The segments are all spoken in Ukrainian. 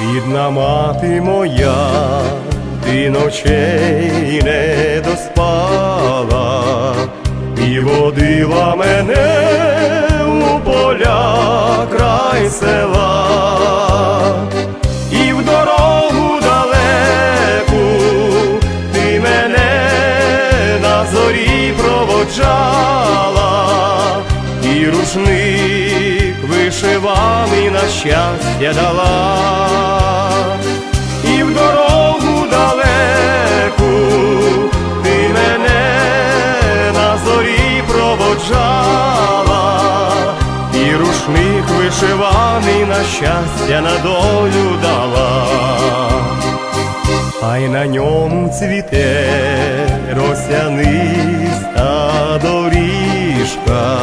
Рідна мати моя, ти ночей не доспала. І водила мене у поля край села, і в дорогу далеку ти мене на зорі проводжала, і рушник вишиваний на щастя дала, рушник вишиваний на щастя на долю дала. А й на ньому цвіте росяниста доріжка,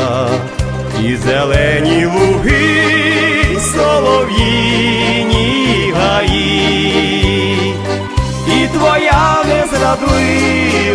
і зелені луги, й солов'їні гаї, і твоя незрадлива